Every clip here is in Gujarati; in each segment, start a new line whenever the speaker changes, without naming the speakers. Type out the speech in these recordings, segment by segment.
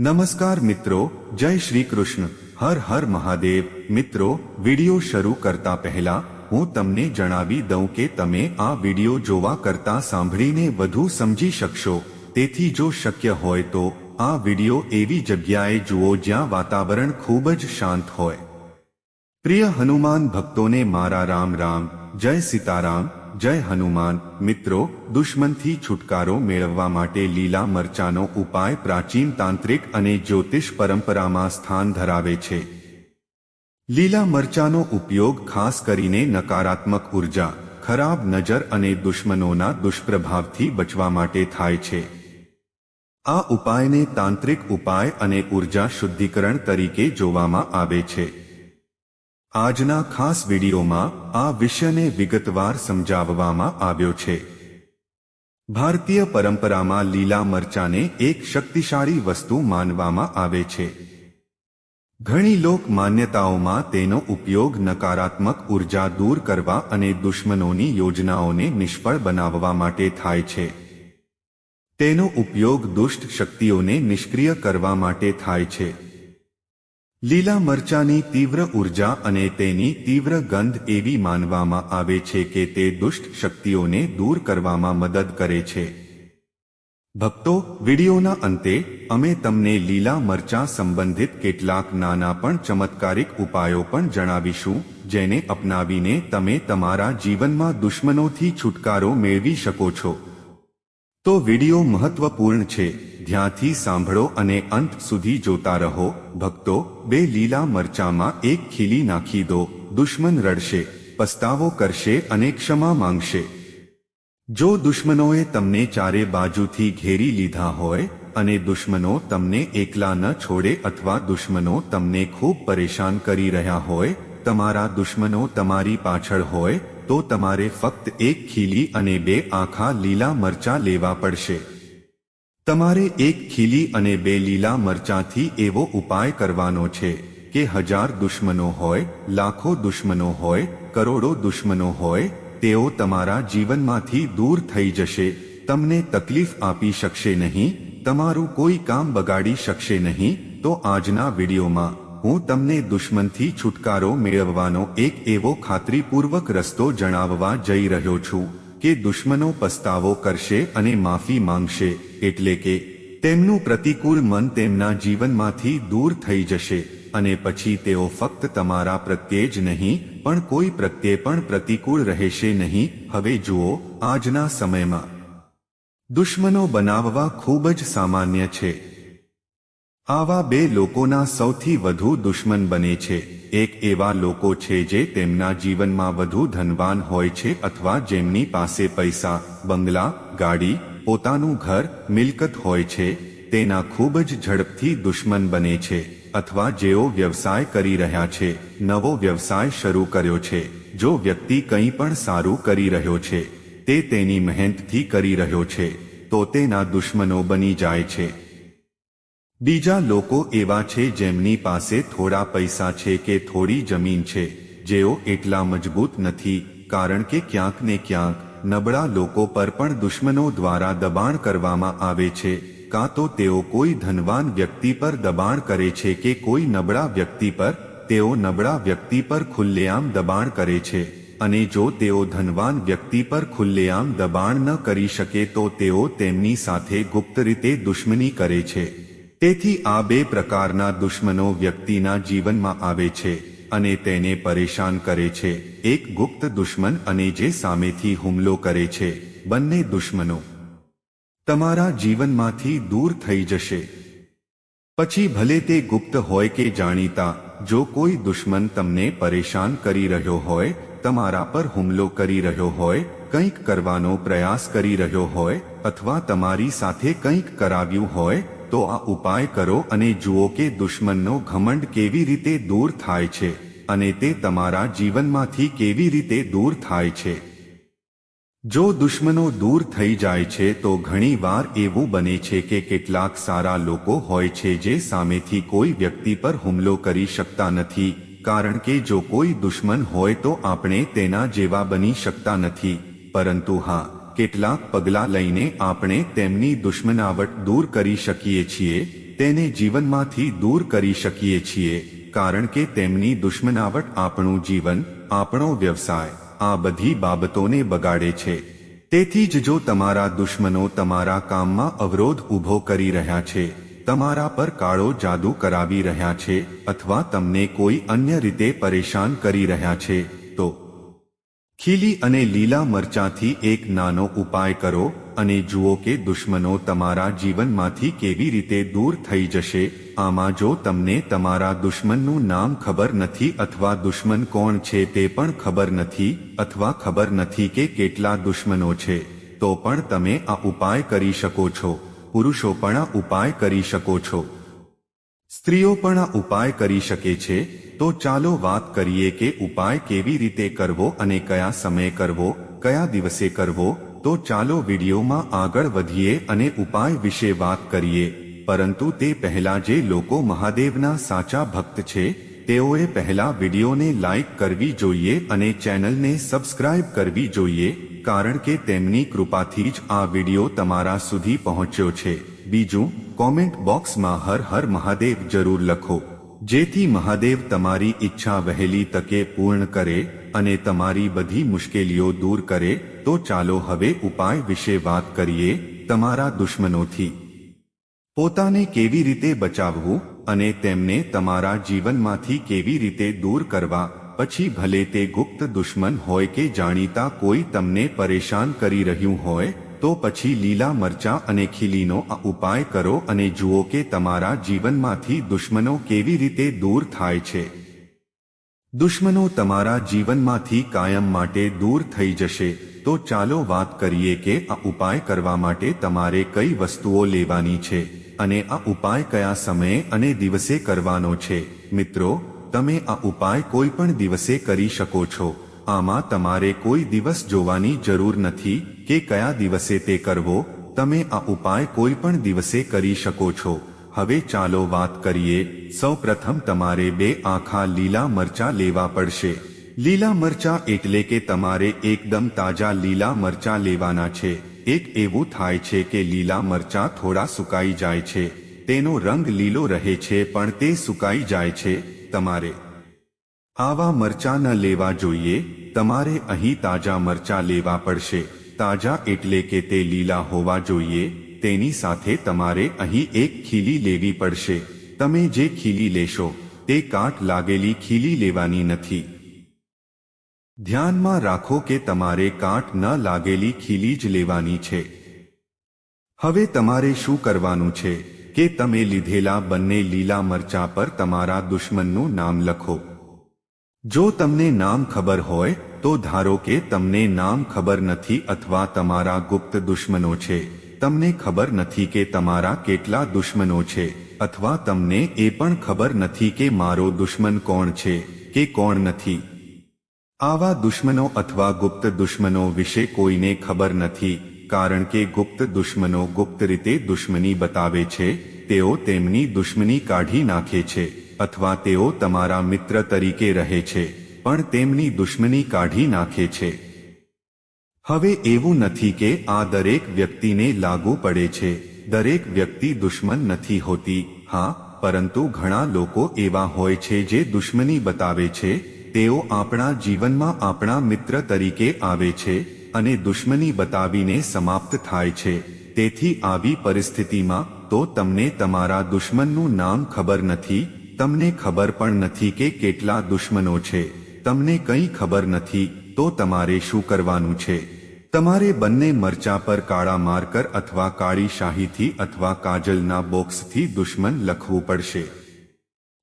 નમસ્કાર મિત્રો, જય શ્રી કૃષ્ણ. હર હર મહાદેવ. મિત્રો, વિડિયો શરૂ કરતા પહેલા, હું તમને જણાવી દઉં કે તમે આ વિડિયો જોવા કરતા સાંભળીને વધુ સમજી શકશો. તેથી જો શક્ય હોય તો, આ વિડિયો એવી જગ્યાએ જુઓ જ્યાં વાતાવરણ ખૂબ જ શાંત હોય. પ્રિય હનુમાન ભક્તોને મારા રામ રામ. જય સીતારામ. જય હનુમાન. મિત્રો, દુશ્મનથી છુટકારો મેળવવા માટે લીલા મરચાનો ઉપાય પ્રાચીન તાંત્રિક અને જ્યોતિષ પરંપરામાં સ્થાન ધરાવે છે. લીલા મરચાનો ઉપયોગ ખાસ કરીને નકારાત્મક ઊર્જા, ખરાબ નજર અને દુશ્મનોના દુષ્પ્રભાવથી બચવા માટે થાય છે. આ ઉપાયને તાંત્રિક ઉપાય અને ઊર્જા શુદ્ધિકરણ તરીકે જોવામાં આવે છે. આજના ખાસ વિડીયોમાં આ વિષયને વિગતવાર સમજાવવામાં આવ્યો છે. ભારતીય પરંપરામાં લીલા મરચાને એક શક્તિશાળી વસ્તુ માનવામાં આવે છે. ઘણી લોક માન્યતાઓમાં તેનો ઉપયોગ નકારાત્મક ઊર્જા દૂર કરવા અને દુશ્મનોની યોજનાઓને નિષ્ફળ બનાવવા માટે થાય છે. તેનો ઉપયોગ દુષ્ટ શક્તિઓને નિષ્ક્રિય કરવા માટે થાય છે. લીલા મરચાની તીવ્ર ઊર્જા અને તેની તીવ્ર ગંધ એવી માનવામાં આવે છે કે તે દુષ્ટ શક્તિઓને દૂર કરવામાં મદદ કરે છે. ભક્તો, વિડીયોના અંતે, અમે તમને લીલા મરચા સંબંધિત કેટલાક નાના પણ ચમત્કારિક ઉપાયો પણ જણાવીશું, જેને અપનાવીને તમે તમારા જીવનમાં દુશ્મનોથી છુટકારો મેળવી શકો છો. તો વીડિયો મહત્વપૂર્ણ છે. ધ્યાનથી સાંભળો અને અંત સુધી જોતા રહો. ભક્તો, બે લીલા મરચામાં એક ખીલી નાખી દો. દુશ્મન રડશે, પસ્તાવો કરશે અને ક્ષમા માંગશે. જો દુશ્મનોએ તમને ચારે બાજુથી ઘેરી લીધા હોય અને દુશ્મનો તમને એકલા ન છોડે અથવા દુશ્મનો તમને ખૂબ પરેશાન કરી રહ્યા હોય, તમારા દુશ્મનો તમારી પાછળ હોય તો તમારે ફક્ત એક ખીલી અને બે આખા લીલા મરચા લેવા પડશે. તમારે એક ખીલી અને બે લીલા મરચાંથી એવો ઉપાય કરવાનો છે કે હજાર દુશ્મનો હોય, લાખો દુશ્મનો હોય, કરોડો દુશ્મનો હોય, તેઓ તમારા જીવનમાંથી દૂર થઈ જશે. તમને તકલીફ આપી શકશે નહીં, તમારું કોઈ કામ બગાડી શકશે નહીં, તો આજના વિડીયોમાં હું તમને દુશ્મનથી છુટકારો મેળવવાનો એક એવો ખાતરીપૂર્વક રસ્તો જણાવવા જઈ રહ્યો છું કે દુશ્મનો પસ્તાવો કરશે અને માફી માંગશે, એટલે કે તેમનું પ્રતિકૂળ મન તેમના જીવનમાંથી દૂર થઈ જશે અને પછી તેઓ ફક્ત તમારા પ્રત્યે જ નહીં, પણ કોઈ પ્રત્યે પણ પ્રતિકૂળ રહેશે નહીં. હવે જુઓ, આજના સમયમાં દુશ્મનો બનાવવા ખૂબ જ સામાન્ય છે. આવા બે લોકોના સૌથી વધુ દુશ્મન બને છે. એક એવા લોકો છે જે તેમના જીવનમાં વધુ ધનવાન હોય છે અથવા જેમની પાસે પૈસા, બંગલા, ગાડી, પોતાનું ઘર, મિલકત હોય છે, તેના ખૂબ જ ઝડપથી દુશ્મન બને છે, અથવા જેઓ વ્યવસાય કરી રહ્યા છે, નવો વ્યવસાય શરૂ કર્યો છે, જો વ્યક્તિ કંઈ પણ સારું કરી રહ્યો છે, તે તેની મહેનતથી કરી રહ્યો છે, તો તેના દુશ્મનો બની જાય છે. બીજા લોકો એવા છે જેમની પાસે થોડા પૈસા છે કે થોડી જમીન છે, જેઓ એટલા મજબૂત નથી, કારણ કે ક્યાંક ને ક્યાંક નબળા લોકો પર પણ દુશ્મનો દ્વારા દબાણ કરવામાં આવે છે, કાં તો તેઓ કોઈ ધનવાન વ્યક્તિ પર દબાણ કરે છે કે કોઈ નબળા વ્યક્તિ પર, તેઓ નબળા વ્યક્તિ પર ખુલ્લેઆમ દબાણ કરે છે, અને જો તેઓ ધનવાન વ્યક્તિ પર ખુલ્લેઆમ દબાણ ન કરી શકે તો તેઓ તેમની સાથે ગુપ્ત રીતે દુશ્મની કરે છે. તેથી આ બે પ્રકારના દુશ્મનો વ્યક્તિના જીવનમાં આવે છે અને તેને પરેશાન કરે છે. એક ગુપ્ત દુશ્મન અને જે સામેથી હુમલો કરે છે. બંને દુશ્મનો તમારા જીવનમાંથી દૂર થઈ જશે. પછી ભલે તે ગુપ્ત હોય કે જાણીતા, જો કોઈ દુશ્મન તમને પરેશાન કરી રહ્યો હોય, તમારા પર હુમલો કરી રહ્યો હોય, કંઈક કરવાનો પ્રયાસ કરી રહ્યો હોય, અથવા તમારી સાથે કંઈક કરાવ્યું હોય તો આ ઉપાય કરો અને જુઓ કે દુશ્મનનો ઘમંડ કેવી રીતે દૂર થાય છે અને તે તમારા જીવનમાંથી કેવી રીતે દૂર થાય છે. જો દુશ્મનો દૂર થઈ જાય છે તો ઘણી વાર એવું બને છે કે કેટલાક સારા લોકો હોય છે જે સામેથી કોઈ વ્યક્તિ પર હુમલો કરી શકતા નથી, કારણ કે જો કોઈ દુશ્મન હોય તો આપણે તેના જેવા બની શકતા નથી. પરંતુ હા કેટલાક પગલાં લઈને આપણે તેમની દુશ્મનાવટ દૂર કરી શકીએ છીએ, તેને જીવનમાંથી દૂર કરી શકીએ છીએ, કારણ કે તેમની દુશ્મનાવટ આપણું જીવન, આપણો વ્યવસાય, આ બધી બાબતોને બગાડે છે. તેથી જ જો તમારા દુશ્મનો તમારા કામમાં અવરોધ ઊભો કરી રહ્યા છે, તમારા પર કાળો જાદુ કરાવી રહ્યા છે, અથવા તમને કોઈ અન્ય રીતે પરેશાન કરી રહ્યા છે, તો ખીલી અને લીલા મરચાંથી એક નાનો ઉપાય કરો અને જુઓ કે દુશ્મનો તમારા જીવનમાંથી કેવી રીતે દૂર થઈ જશે. આમાં જો તમને તમારા દુશ્મનનું નામ ખબર નથી અથવા દુશ્મન કોણ છે તે પણ ખબર નથી અથવા ખબર નથી કે કેટલા દુશ્મનો છે, તો પણ તમે આ ઉપાય કરી શકો છો. પુરુષો પણ આ ઉપાય કરી શકો છો. સ્ત્રીઓ પણ આ ઉપાય કરી શકે છે? તો ચાલો વાત કરીએ કે ઉપાય કેવી રીતે કરવો અને કયા સમયે કરવો, કયા દિવસે કરવો? તો ચાલો વિડીયોમાં આગળ વધીએ અને ઉપાય વિશે વાત કરીએ. પરંતુ તે પહેલા જે લોકો મહાદેવના સાચા ભક્ત છે, તેઓએ પહેલા વિડીયોને લાઈક કરવી જોઈએ અને ચેનલને સબસ્ક્રાઇબ કરવી જોઈએ, કારણ કે તેમની કૃપાથી જ આ વીડિયો તમારા સુધી પહોંચ્યો છે. બીજું કોમેન્ટ બોક્સમાં હર હર મહાદેવ જરૂર લખો. જેથી મહાદેવ તમારી ઈચ્છા વહેલી તકે પૂર્ણ કરે અને તમારી બધી મુશ્કેલીઓ દૂર કરે, તો ચાલો હવે ઉપાય વિશે વાત કરીએ તમારા દુશ્મનોથી. પોતાને કેવી રીતે બચાવવું અને તેમને તમારા જીવનમાંથી કેવી રીતે દૂર કરવા, પછી ભલે તે ગુપ્ત દુશ્મન હોય કે જાણીતા કોઈ તમને પરેશાન કરી રહ્યું હોય તો પછી લીલા મરચા અને ખીલીનો આ ઉપાય કરો અને જુઓ કે તમારા જીવનમાંથી દુશ્મનો કેવી રીતે દૂર થાય છે. દુશ્મનો તમારા જીવનમાંથી કાયમ માટે દૂર થઈ જશે. તો ચાલો વાત કરીએ કે આ ઉપાય કરવા માટે તમારે કઈ વસ્તુઓ લેવાની છે અને આ ઉપાય કયા સમયે અને દિવસે કરવાનો છે. મિત્રો, તમે આ ઉપાય કોઈ પણ દિવસે કરી શકો છો. આમાં તમારે કોઈ દિવસ જોવાની જરૂર નથી. કે કયા દિવસે તે કરવો, તમે આ ઉપાય કોઈ પણ દિવસે કરી શકો છો. હવે ચાલો વાત કરીએ સૌ પ્રથમ તમારે બે આખા લીલા મરચા લેવા પડશે. લીલા મરચા એટલે કે તમારે એકદમ તાજા લીલા મરચા લેવાના છે. એક એવું થાય છે કે લીલા મરચા થોડા સુકાઈ જાય છે. તેનો રંગ લીલો રહે છે પણ તે સુકાઈ જાય છે. તમારે આવા મરચા ન લેવા જોઈએ. તમારે અહીં તાજા મરચા લેવા પડશે. તાજા એટલે કે તે લીલા હોવા જોઈએ, તેની સાથે તમારે અહીં એક ખીલી લેવી પડશે. તમે જે ખીલી લેશો, તે કાટ લાગેલી ખીલી લેવાની નથી. ધ્યાનમાં રાખો કે તમારે કાટ ન લાગેલી ખીલી જ લેવાની છે. હવે તમારે શું કરવાનું છે, કે તમે લીધેલા બંને લીલા મરચા પર તમારા દુશ્મનનું નામ લખો. જો તમને નામ ખબર હોય તો ધારો કે તમને નામ ખબર નથી અથવા તમારા ગુપ્ત દુશ્મનો છે. તમને ખબર નથી કે તમારા કેટલા દુશ્મનો છે, અથવા તમને એ પણ ખબર નથી કે મારો દુશ્મન કોણ છે, કે કોણ નથી. આવા દુશ્મનો અથવા ગુપ્ત દુશ્મનો વિશે કોઈને ખબર નથી, કારણ કે ગુપ્ત દુશ્મનો ગુપ્ત રીતે દુશ્મની બતાવે છે, તેઓ તેમની દુશ્મની કાઢી નાખે છે, અથવા તેઓ તમારા મિત્ર તરીકે રહે છે. પણ તેમની દુશ્મની કાઢી નાખે છે. હવે એવું નથી કે આ દરેક વ્યક્તિને લાગુ પડે છે. દરેક વ્યક્તિ દુશ્મન નથી હોતી. હા, પરંતુ ઘણા લોકો એવા હોય છે જે દુશ્મની બતાવે છે. તેઓ આપણા જીવનમાં આપણા મિત્ર તરીકે આવે છે અને દુશ્મની બતાવીને સમાપ્ત થાય છે. તેથી આવી પરિસ્થિતિમાં તો તમને તમારા દુશ્મનનું નામ ખબર નથી. તમને ખબર પણ નથી કે કેટલા દુશ્મનો છે. તમને કંઈ ખબર નથી, તો તમારે શું કરવાનું છે? તમારે બંને મરચા પર કાળા માર્કર અથવા કાળી શાહીથી અથવા કાજલના બોક્સથી દુશ્મન લખવું પડશે.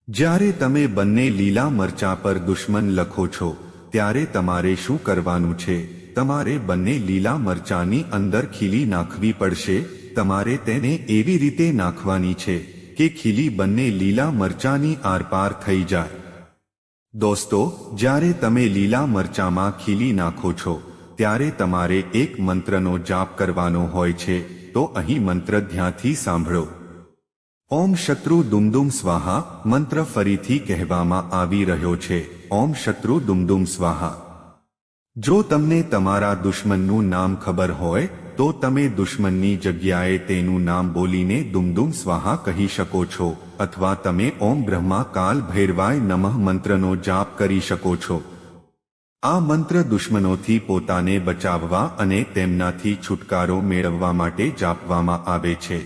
જ્યારે તમે બંને લીલા મરચા પર દુશ્મન લખો છો, ત્યારે તમારે શું કરવાનું છે? તમારે બંને લીલા મરચાની અંદર ખીલી નાખવી પડશે. તમારે તેને એવી રીતે નાખવાની છે કે ખીલી બંને લીલા મરચાની આરપાર થઈ જાય. દોસ્તો, જ્યારે તમે લીલા મરચામાં ખીલી નાખો છો, ત્યારે તમારે એક મંત્રનો જાપ કરવાનો હોય છે, તો અહીં મંત્ર ધ્યાનથી સાંભળો. ઓમ શત્રુ દુમદુમ સ્વાહા, મંત્ર ફરીથી કહેવામાં આવી રહ્યો છે, ઓમ શત્રુ દુમદુમ સ્વાહા. જો તમને તમારા દુશ્મનનું નામ ખબર હોય તો તમે દુશ્મનની જગ્યાએ તેનું નામ બોલીને દુમદુમ સ્વાહા કહી શકો છો, અથવા તમે ઓમ બ્રહ્મા કાલ ભૈરવાય નમઃ મંત્રનો જાપ કરી શકો છો. આ મંત્ર દુશ્મનોથી પોતાને બચાવવા અને તેમનાથી છુટકારો મેળવવા માટે જાપવામાં આવે છે.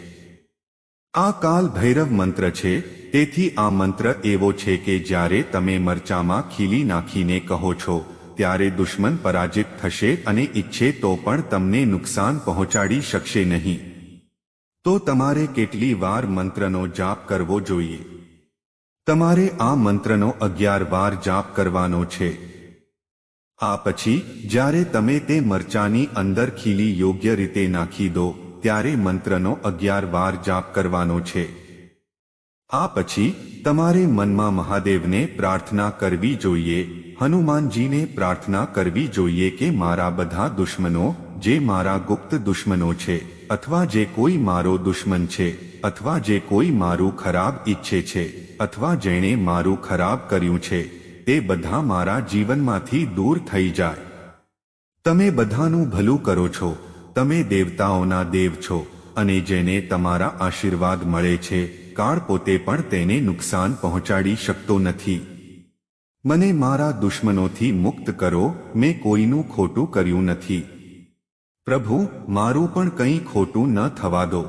આ કાલ ભૈરવ મંત્ર છે, તેથી આ મંત્ર એવો છે કે જ્યારે તમે મરચામાં ખીલી નાખીને કહો છો ત્યારે દુશ્મન પરાજિત થશે અને ઈચ્છે તો પણ તમને નુકસાન પહોંચાડી શકશે નહીં. તો તમારે કેટલી વાર મંત્રનો જાપ કરવો જોઈએ? તમારે આ મંત્રનો અગિયાર વાર જાપ કરવાનો છે. આ પછી, જ્યારે તમે તે મરચાની અંદર ખીલી યોગ્ય રીતે નાખી દો, ત્યારે મંત્રનો અગિયાર વાર જાપ કરવાનો છે. આ પછી, તમારે મનમાં મહાદેવને પ્રાર્થના કરવી જોઈએ હનુમાનજીને પ્રાર્થના કરવી જોઈએ કે મારા બધા દુશ્મનો, જે મારા ગુપ્ત દુશ્મનો છે, અથવા જે કોઈ મારો દુશ્મન છે, અથવા જે કોઈ મારું ખરાબ ઈચ્છે છે, અથવા જેણે મારું ખરાબ કર્યું છે, તે બધા મારા જીવનમાંથી દૂર થઈ જાય. તમે બધાનું ભલું કરો છો, તમે દેવતાઓના દેવ છો, અને જેને તમારા આશીર્વાદ મળે છે, કાળ પોતે પણ તેને નુકસાન પહોંચાડી શકતો નથી. મને મારા દુશ્મનોથી મુક્ત કરો, મેં કોઈનું ખોટું કર્યું નથી. પ્રભુ, મારું પણ કંઈ ખોટું ન થવા દો.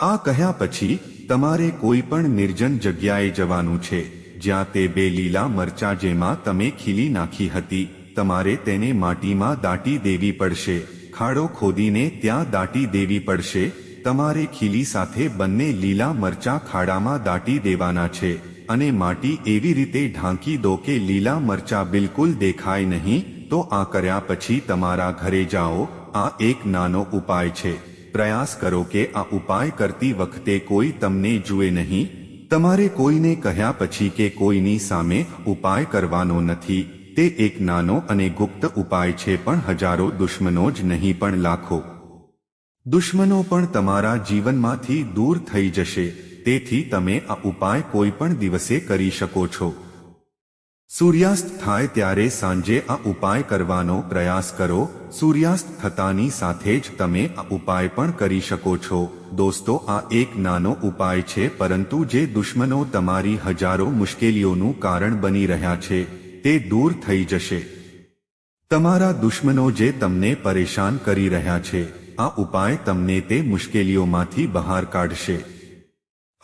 આ કહ્યા પછી, તમારે કોઈ પણ નિર્જન જગ્યાએ જવાનું છે, જ્યાં તે બે લીલા મરચા જેમાં તમે ખીલી નાખી હતી, તમારે તેને માટીમાં દાટી દેવી પડશે, ખાડો ખોદીને ત્યાં દાટી દેવી પડશે, તમારે ખીલી સાથે બંને લીલા મરચા ખાડામાં દાટી દેવાના છે. અને માટી એવી રીતે ઢાંકી દો કે લીલા મરચા બિલકુલ દેખાય નહીં, તો આ કર્યા પછી તમારા ઘરે જાઓ, આ એક નાનો ઉપાય છે. પ્રયાસ કરો કે આ ઉપાય કરતી વખતે કોઈ તમને જુએ નહીં. તમારે કોઈને કહ્યા પછી કે કોઈની સામે ઉપાય કરવાનો નથી. તે એક નાનો અને ગુપ્ત ઉપાય છે પણ હજારો દુશ્મનો જ નહીં પણ લાખો. દુશ્મનો પણ તમારા જીવનમાંથી દૂર થઈ જશે. તેથી તમે આ ઉપાય કોઈ પણ દિવસે કરી શકો છો. સૂર્યાસ્ત થાય ત્યારે સાંજે આ ઉપાય કરવાનો પ્રયાસ કરો. સૂર્યાસ્ત થતાની સાથે જ તમે આ ઉપાય પણ કરી શકો છો. દોસ્તો, આ એક નાનો ઉપાય છે, પરંતુ જે દુશ્મનો તમારી હજારો મુશ્કેલીઓનું કારણ બની રહ્યા છે, તે દૂર થઈ જશે. તમારા દુશ્મનો જે તમને પરેશાન કરી રહ્યા છે, આ ઉપાય તમને તે મુશ્કેલીઓમાંથી બહાર કાઢશે.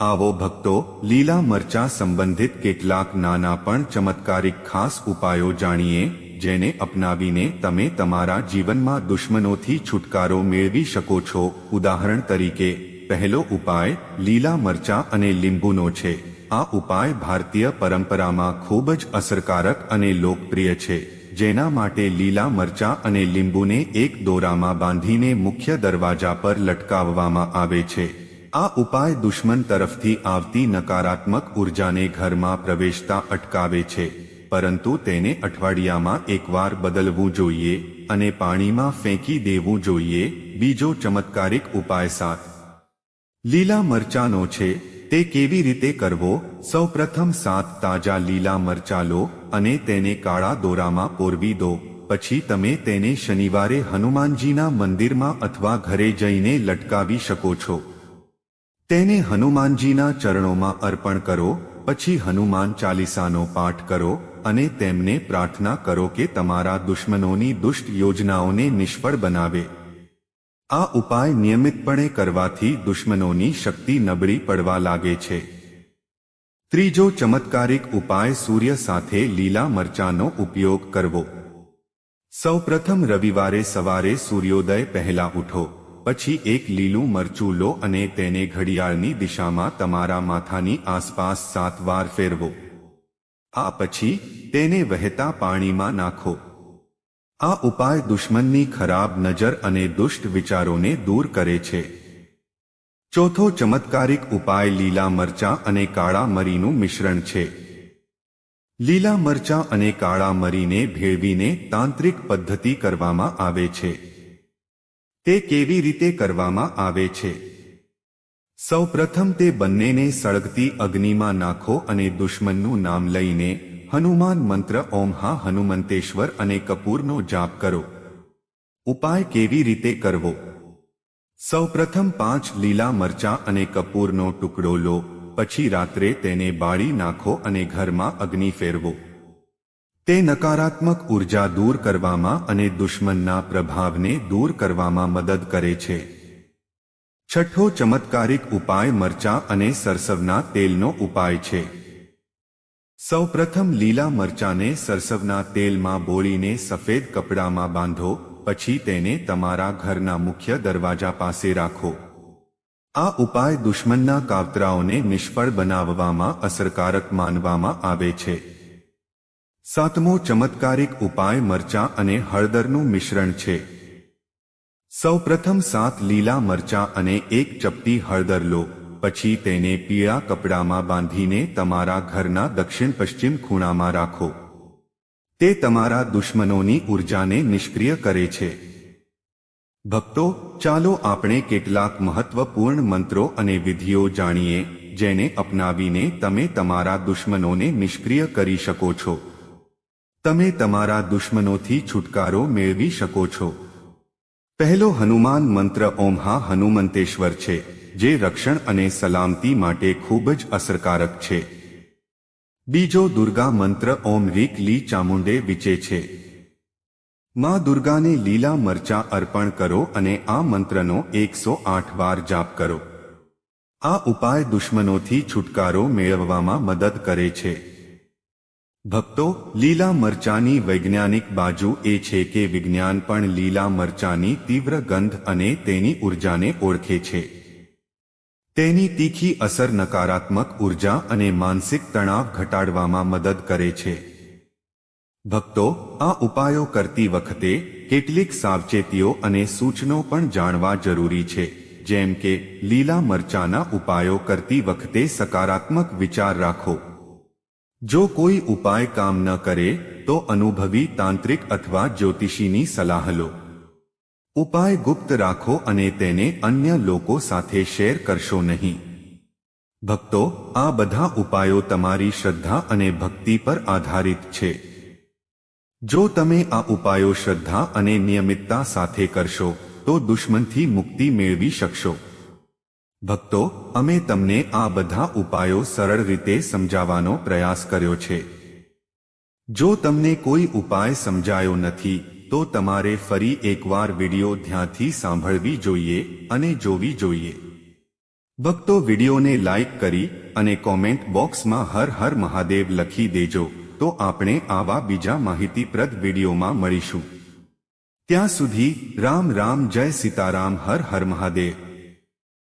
આવો ભક્તો, લીલા મરચા સંબંધિત કેટલાક નાના પણ ચમત્કારિક ખાસ ઉપાયો જાણીએ, જેને અપનાવીને તમે તમારા જીવનમાં દુશ્મનોથી છુટકારો મેળવી શકો છો. ઉદાહરણ તરીકે, પહેલો ઉપાય, લીલા મરચા અને લીંબુનો છે. આ ઉપાય ભારતીય પરંપરામાં ખૂબ જ અસરકારક અને લોકપ્રિય છે, જેના માટે લીલા મરચા અને લીંબુને એક દોરામાં બાંધીને મુખ્ય દરવાજા પર લટકાવવામાં આવે છે. આ ઉપાય દુશ્મન તરફથી આવતી નકારાત્મક ઉર્જાને ઘરમાં પ્રવેશતા અટકાવે છે, પરંતુ તેને અઠવાડિયામાં એકવાર બદલવું જોઈએ અને પાણીમાં ફેંકી દેવું જોઈએ, બીજો ચમત્કારિક ઉપાય સાત. લીલા મરચાનો છે, તે કેવી રીતે કરવો? સૌપ્રથમ સાત તાજા લીલા મરચા લો અને તેને કાળા દોરામાં પોરવી દો, પછી તમે તેને શનિવારે હનુમાનજીના મંદિરમાં અથવા ઘરે જઈને લટકાવી શકો છો. તેને હનુમાનજીના ચરણોમાં અર્પણ કરો, પછી હનુમાન ચાલીસાનો પાઠ કરો અને તેમને પ્રાર્થના કરો કે તમારા દુશ્મનોની દુષ્ટ યોજનાઓને નિષ્ફળ બનાવે. આ ઉપાય નિયમિતપણે કરવાથી દુશ્મનોની શક્તિ નબળી પડવા લાગે છે. ત્રીજો ચમત્કારિક ઉપાય સૂર્ય સાથે લીલા મરચાનો ઉપયોગ કરવો. સૌપ્રથમ રવિવારે સવારે સૂર્યોદય પહેલા ઉઠો. પછી એક લીલું મરચું લો અને તેને ઘડિયાળની દિશામાં તમારા માથાની આસપાસ સાત વાર ફેરવો. આ પછી તેને વહેતા પાણીમાં નાખો. આ ઉપાય દુશ્મનની ખરાબ નજર અને દુષ્ટ વિચારોને દૂર કરે છે. ચોથો ચમત્કારિક ઉપાય લીલા મરચા અને કાળા મરીનું મિશ્રણ છે. લીલા મરચા અને કાળા મરીને ભેળવીને તાંત્રિક પદ્ધતિ કરવામાં આવે છે. તે કેવી રીતે કરવામાં આવે છે? સૌપ્રથમ તે બંનેને સળગતી અગ્નિમાં નાખો અને દુશ્મનનું નામ લઈને હનુમાન મંત્ર ઓમ હા હનુમંતેશ્વર અને કપૂરનો જાપ કરો. ઉપાય કેવી રીતે કરવો? સૌપ્રથમ પાંચ લીલા મરચાં અને કપૂરનો ટુકડો લો, પછી રાત્રે તેને બાળી નાખો અને ઘરમાં અગ્નિ ફેરવો. તે નકારાત્મક ઊર્જા દૂર કરવામાં અને દુશ્મનના પ્રભાવને દૂર કરવામાં મદદ કરે છે. છઠ્ઠો ચમત્કારિક ઉપાય મરચાં અને સરસવના તેલનો ઉપાય છે. સૌપ્રથમ લીલા મરચાંને સરસવના તેલમાં બોળીને સફેદ કપડામાં બાંધો, પછી તેને તમારા ઘરના મુખ્ય દરવાજા પાસે રાખો. આ ઉપાય દુશ્મનના કાવતરાઓને નિષ્ફળ બનાવવામાં અસરકારક માનવામાં આવે છે. સાતમો ચમત્કારિક ઉપાય મરચાં અને હળદરનું મિશ્રણ છે. સૌપ્રથમ સાત લીલા મરચાં અને એક ચપટી હળદર લો, પછી તેને પીળા કપડામાં બાંધીને તમારા ઘરના દક્ષિણ પશ્ચિમ ખૂણામાં રાખો. તે તમારા દુશ્મનોની ઉર્જાને નિષ્ક્રિય કરે છે. ભક્તો, ચાલો આપણે કેટલાક મહત્વપૂર્ણ મંત્રો અને વિધિઓ જાણીએ, જેને અપનાવીને તમે તમારા દુશ્મનોને નિષ્ક્રિય કરી શકો છો. તમે તમારા દુશ્મનોથી છુટકારો મેળવી શકો છો. પહેલો હનુમાન મંત્ર ઓમ હા હનુમંતેશ્વર છે, જે રક્ષણ અને સલામતી માટે ખૂબ જ અસરકારક છે. બીજો દુર્ગા મંત્ર ઓમ રીક લી ચામુંડે વિચે છે. માં દુર્ગાને લીલા મરચા અર્પણ કરો અને આ મંત્રનો એકસો આઠ વાર જાપ કરો. આ ઉપાય દુશ્મનોથી છુટકારો મેળવવામાં મદદ કરે છે. ભક્તો, લીલા મરચાની વૈજ્ઞાનિક બાજુ એ છે કે વિજ્ઞાન પણ લીલા મરચાની તીવ્ર ગંધ અને તેની ઉર્જાને ઓળખે છે. તેની તીખી અસર નકારાત્મક ઊર્જા અને માનસિક તણાવ ઘટાડવામાં મદદ કરે છે. ભક્તો, આ ઉપાયો કરતી વખતે કેટલીક સાવચેતીઓ અને સૂચનો પણ જાણવા જરૂરી છે, જેમ કે, લીલા મરચાના ઉપાયો કરતી વખતે સકારાત્મક વિચાર રાખો. જો કોઈ ઉપાય કામ ન કરે, તો અનુભવી તાંત્રિક અથવા જ્યોતિષીની સલાહ લો. ઉપાય ગુપ્ત રાખો અને તેને અન્ય લોકો સાથે શેર કરશો નહીં. ભક્તો, આ બધા ઉપાયો તમારી શ્રદ્ધા અને ભક્તિ પર આધારિત છે. જો તમે આ ઉપાયો શ્રદ્ધા અને નિયમિતતા સાથે કરશો, તો દુશ્મનથી મુક્તિ મેળવી શકશો. ભક્તો, અમે તમને આ બધા ઉપાયો સરળ રીતે સમજાવવાનો પ્રયાસ કર્યો છે. જો તમને કોઈ ઉપાય સમજાયો નથી, તો તમારે ફરી એકવાર વિડિયો ધ્યાનથી સાંભળવી જોઈએ અને જોવી જોઈએ. ભક્તો, વિડિયોને લાઈક કરી અને કોમેન્ટ બોક્સમાં હર હર મહાદેવ લખી દેજો, તો આપણે આવા બીજા માહિતીપ્રદ વિડીયોમાં મળીશું. ત્યાં સુધી રામ રામ જય સીતારામ હર હર મહાદેવ.